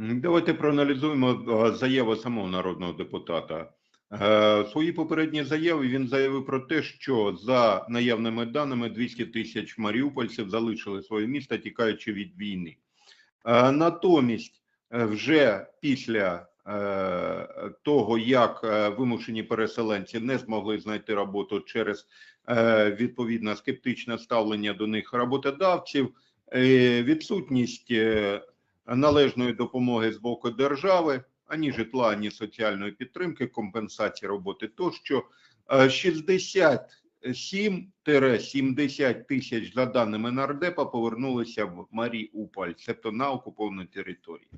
Давайте проаналізуємо е, заяву самого народного депутата. Е, В своїй попередній заяві він заявив про те, що за наявними даними 200 тисяч маріупольців залишили своє місто, тікаючи від війни. Е, Натомість, вже після того, як вимушені переселенці не змогли знайти роботу через е, відповідно скептичне ставлення до них роботодавців, відсутність належної допомоги з боку держави, ані житла, ані соціальної підтримки, компенсації роботи тощо. Е, 67-70 тисяч, за даними нардепа, повернулися в Маріуполь, тобто на окупованій території.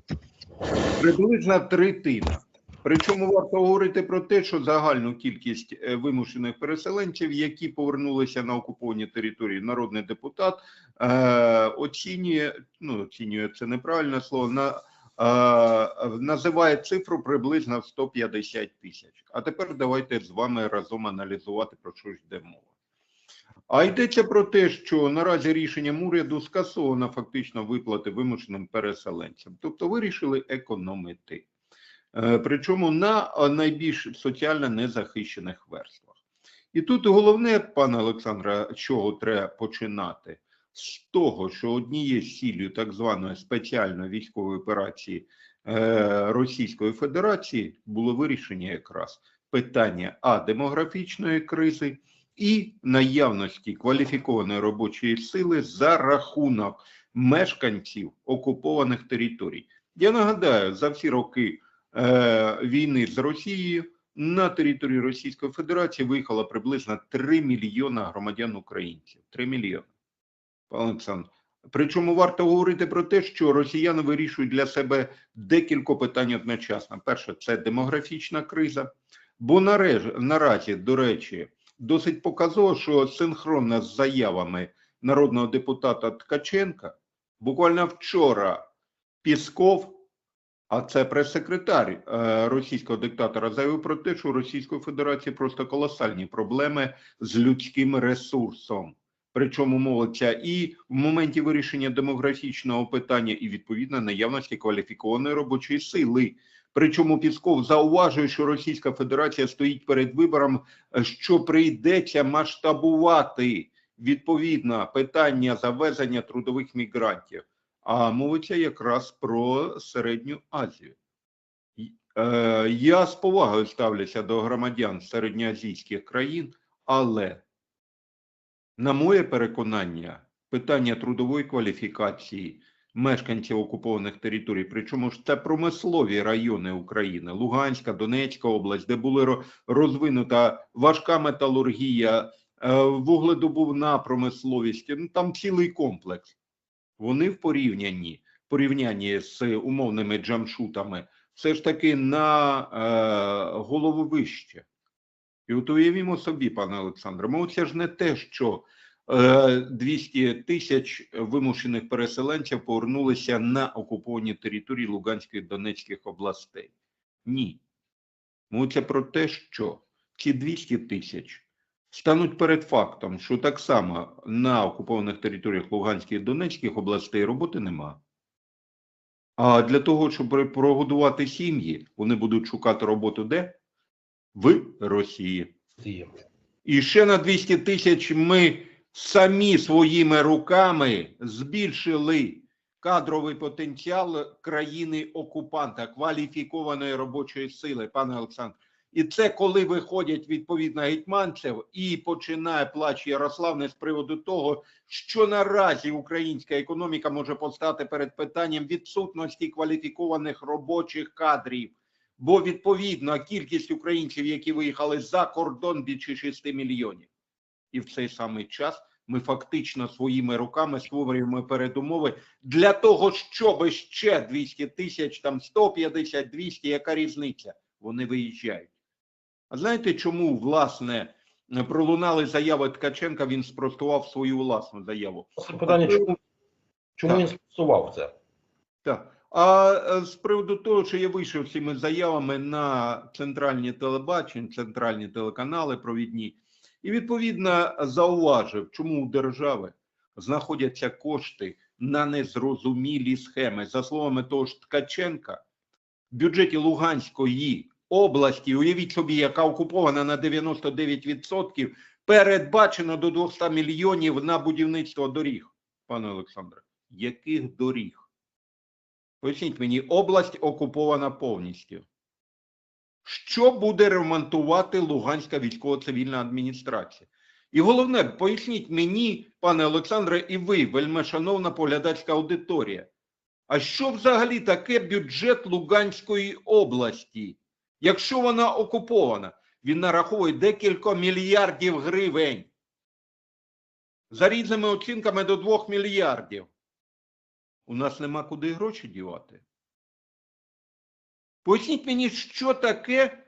Приблизна третина. Причому варто говорити про те, що загальну кількість е, вимушених переселенців, які повернулися на окуповані території, народний депутат е, оцінює, ну оцінює це неправильне слово, на, е, називає цифру приблизно в 150 тисяч. А тепер давайте з вами разом аналізувати про що ж йде мова. А йдеться про те, що наразі рішенням уряду скасовано фактично виплати вимушеним переселенцям, тобто вирішили економити. Е, Причому на е, найбільш соціально незахищених верствах. І тут головне, пане Олександре, чого треба починати? З того, що однією з цілею так званої спеціальної військової операції е, Російської Федерації було вирішення якраз питання а демографічної кризи і наявності кваліфікованої робочої сили за рахунок мешканців окупованих територій. Я нагадаю, за всі роки війни з Росією на території Російської Федерації виїхало приблизно 3 мільйона громадян українців. 3 мільйони. Олександр. Причому варто говорити про те, що росіяни вирішують для себе декілька питань одночасно. Перше, це демографічна криза. Бо нареж, наразі, до речі, досить показово, що синхронно з заявами народного депутата Ткаченка, буквально вчора Пісков, а це прес-секретар е, російського диктатора, заявив про те, що у Російської Федерації просто колосальні проблеми з людським ресурсом. Причому мовиться і в моменті вирішення демографічного питання, і відповідно наявності кваліфікованої робочої сили. Причому Пісков зауважує, що Російська Федерація стоїть перед вибором, е, що прийдеться масштабувати відповідно питання завезення трудових мігрантів. А мовиться якраз про середню Азію. Е, я з повагою ставлюся до громадян середньоазійських країн, але, на моє переконання, питання трудової кваліфікації мешканців окупованих територій, причому ж це промислові райони України, Луганська, Донецька область, де була розвинута важка металургія, е, вугледобувна промисловість, ну там цілий комплекс. Вони в порівнянні, в порівнянні з умовними джамшутами все ж таки на е, голову вище. І от уявімо собі, пане Олександре, мовиться ж не те, що е, 200 тисяч вимушених переселенців повернулися на окуповані території Луганської і Донецьких областей. Ні. Мовиться про те, що ці 200 тисяч стануть перед фактом, що так само на окупованих територіях Луганської і Донецьких областей роботи нема. А для того, щоб прогодувати сім'ї, вони будуть шукати роботу де? В Росії. І ще на 200 тисяч ми самі своїми руками збільшили кадровий потенціал країни-окупанта, кваліфікованої робочої сили, пане Олександр. І це коли виходять відповідно гетьманцев і починає плач Ярославне з приводу того, що наразі українська економіка може постати перед питанням відсутності кваліфікованих робочих кадрів. Бо відповідно кількість українців, які виїхали за кордон, більше 6 мільйонів. І в цей самий час ми фактично своїми руками створюємо передумови для того, щоб ще 200 тисяч, там 150, 200, яка різниця? Вони виїжджають. А знаєте, чому власне пролунали заяви Ткаченка? Він спростував свою власну заяву. Питання, чому, чому Так. він стосував це? Так. А е, з приводу того, що я вийшов цими заявами на центральні телебачення, центральні телеканали провідні, і відповідно зауважив, чому у держави знаходяться кошти на незрозумілі схеми. За словами того ж Ткаченка, в бюджеті Луганської області, уявіть собі, яка окупована на 99%, передбачено до 200 мільйонів на будівництво доріг. Пане Олександре, яких доріг? Поясніть мені, область окупована повністю. Що буде ремонтувати Луганська військово-цивільна адміністрація? І головне, поясніть мені, пане Олександре, і ви, вельмишановна поглядацька аудиторія, а що взагалі таке бюджет Луганської області, якщо вона окупована? Він нараховує декілька мільярдів гривень. За різними оцінками до 2 мільярдів. У нас нема куди гроші дівати. Поясніть мені, що таке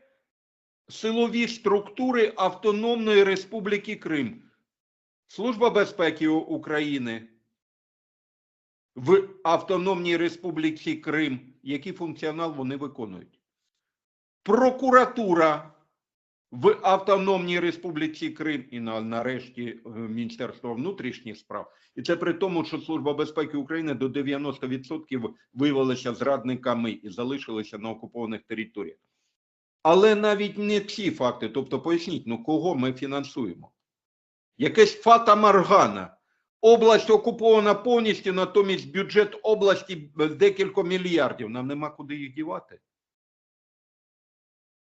силові структури Автономної Республіки Крим, Служба безпеки України в Автономній Республіці Крим, який функціонал вони виконують. Прокуратура в Автономній Республіці Крим і нарешті е, Міністерство внутрішніх справ. І це при тому, що Служба безпеки України до 90% виявилася зрадниками і залишилися на окупованих територіях. Але навіть не ці факти, тобто поясніть, ну кого ми фінансуємо? Якесь фата Маргана. Область окупована повністю, натомість бюджет області е, декілька мільярдів. Нам нема куди їх дівати.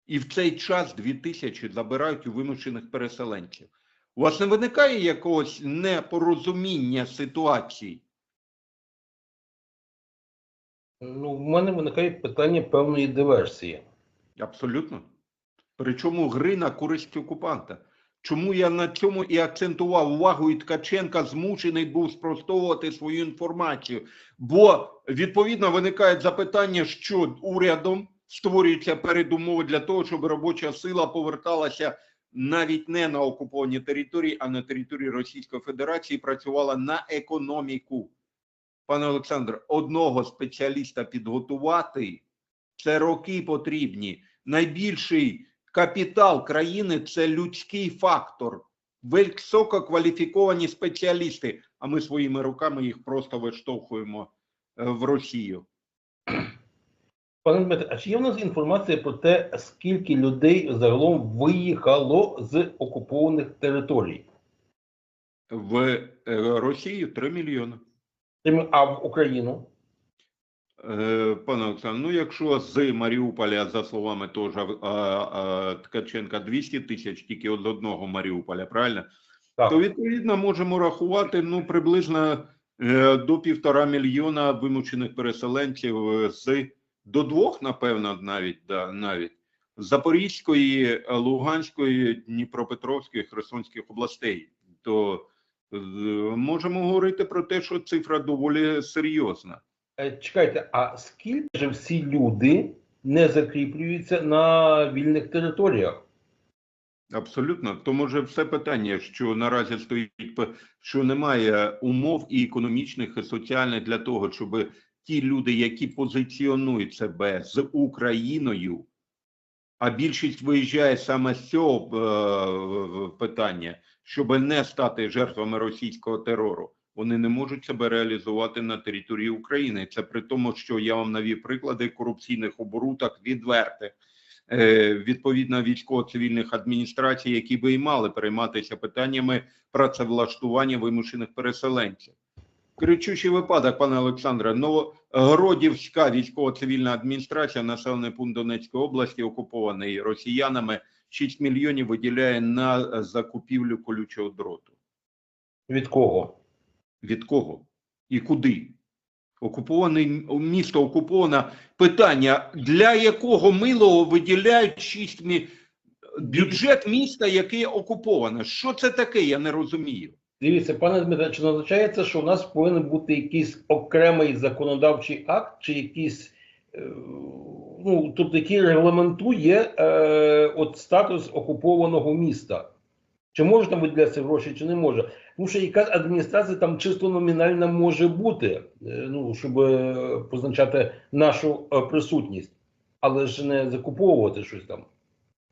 І в цей час дві тисячі забирають у вимушених переселенців. У вас не виникає якогось непорозуміння ситуації? Ну, в мене виникає питання певної диверсії. Абсолютно. Причому гри на користь окупанта. Чому я на цьому і акцентував увагу, і Ткаченка змушений був спростовувати свою інформацію. Бо відповідно виникає запитання, що урядом створюються передумови для того, щоб робоча сила поверталася навіть не на окуповані території, а на території Російської Федерації, працювала на економіку. Пане Олександр, одного спеціаліста підготувати це роки потрібні. Найбільший капітал країни це людський фактор. Висококваліфіковані спеціалісти, а ми своїми руками їх просто виштовхуємо е, в Росію. Пане Дмитре, а чи є в нас інформація про те, скільки людей загалом виїхало з окупованих територій? В е, Росію 3 мільйони. А в Україну? Е, Пане Олександр, ну якщо з Маріуполя, за словами того ж а, а, Ткаченка, 200 тисяч тільки з одного Маріуполя, правильно? Так. То відповідно можемо рахувати ну приблизно е, до півтора мільйона вимушених переселенців з до двох, напевно, навіть да, навіть Запорізької, е, Луганської, Дніпропетровської, Херсонських областей. То е, можемо говорити про те, що цифра доволі серйозна. Е, Чекайте, а скільки ж всі люди не закріплюються на вільних територіях? Абсолютно, тому вже все питання, що наразі стоїть, що немає умов і економічних, і соціальних для того, щоб ті люди, які позиціонують себе з Україною, а більшість виїжджає саме з цього е, питання, щоб не стати жертвами російського терору. Вони не можуть себе реалізувати на території України. Це при тому, що я вам навів приклади корупційних оборудок відвертих е, відповідно військово-цивільних адміністрацій, які би і мали перейматися питаннями працевлаштування вимушених переселенців. Кричущий випадок, пане Олександре, Новогродівська військово-цивільна адміністрація, населений пункт Донецької області, окупований росіянами, 6 мільйонів виділяє на закупівлю колючого дроту. Від кого? Від кого і куди? Окуповане місто окуповане. Питання, для якого милого виділяють 6 мі... бюджет міста, яке окуповане. Що це таке? Я не розумію. Дивіться, пане Дмитре, чи не означає це, що у нас повинен бути якийсь окремий законодавчий акт, чи якийсь, е, ну, тобто, який регламентує е, от статус окупованого міста? Чи можна виділятися гроші, чи не може? Тому що якась адміністрація там чисто номінальна може бути, е, ну, щоб е, позначати нашу е, присутність, але ж не закуповувати щось там.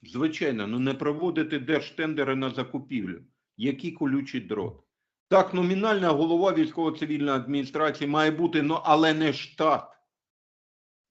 Звичайно, ну не проводити держтендери на закупівлю. Який колючий дрот? Так, номінальна голова військово-цивільної адміністрації має бути, ну, але не штат,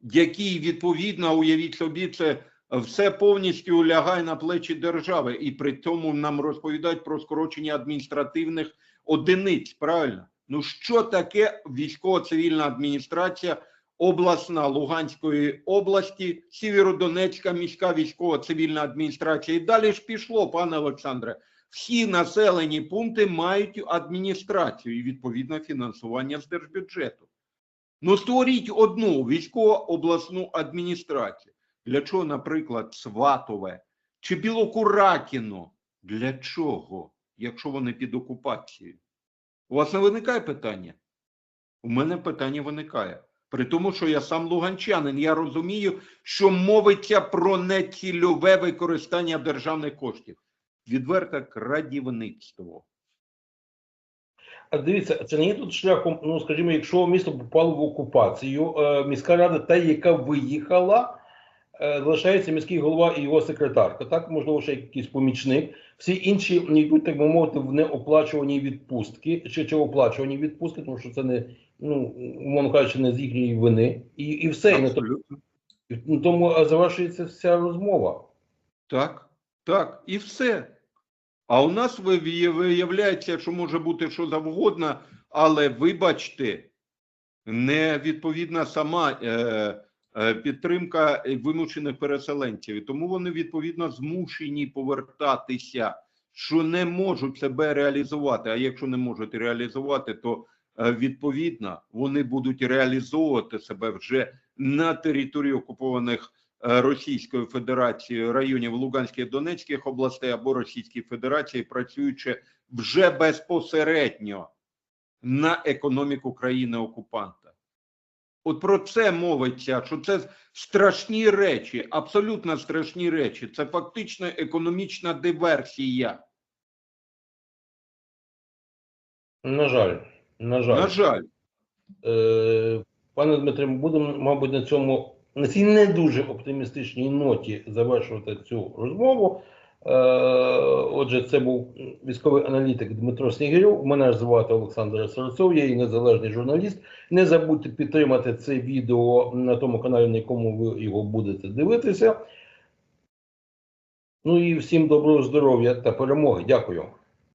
який відповідно, уявіть собі, це все повністю лягає на плечі держави, і при цьому нам розповідають про скорочення адміністративних одиниць. Правильно? Ну що таке військово-цивільна адміністрація обласна Луганської області, Сєвєродонецька міська військово-цивільна адміністрація? І далі ж пішло, пане Олександре. Всі населені пункти мають адміністрацію і відповідне фінансування з держбюджету. Ну створіть одну військово-обласну адміністрацію. Для чого, наприклад, Сватове чи Білокуракіно? Для чого, якщо вони під окупацією? У вас не виникає питання? У мене питання виникає. При тому, що я сам луганчанин, я розумію, що мовиться про нецільове використання державних коштів. Відверте крадівництво. А дивіться, це не є тут шляхом, ну скажімо, якщо місто попало в окупацію, е, міська рада, та, яка виїхала, е, залишається міський голова і його секретарка, так, можливо, ще якийсь помічник. Всі інші йдуть, так би мовити, в неоплачувані відпустки, чи, чи оплачувані відпустки, тому що це не, ну, умовно кажучи, не з їхньої вини. І, і все. І на то- тому е, завершується вся розмова. Так, так, і все. А у нас виявляється, що може бути що завгодно, але вибачте, не відповідна сама е, е, підтримка вимушених переселенців. І тому вони відповідно змушені повертатися, що не можуть себе реалізувати. А якщо не можуть реалізувати, то е, відповідно вони будуть реалізовувати себе вже на території окупованих Російською Федерацією районів Луганських Донецьких областей або Російській Федерації, працюючи вже безпосередньо на економіку країни окупанта. От про це мовиться, що це страшні речі, абсолютно страшні речі. Це фактично економічна диверсія. На жаль, на жаль. На жаль, Е, Пане Дмитре, ми будемо, мабуть, на цьому на цій не дуже оптимістичній ноті завершувати цю розмову. Е, Отже, це був військовий аналітик Дмитро Снігирьов. Мене звати Олександр Сарцов, я і незалежний журналіст. Не забудьте підтримати це відео на тому каналі, на якому ви його будете дивитися. Ну і всім доброго здоров'я та перемоги. Дякую.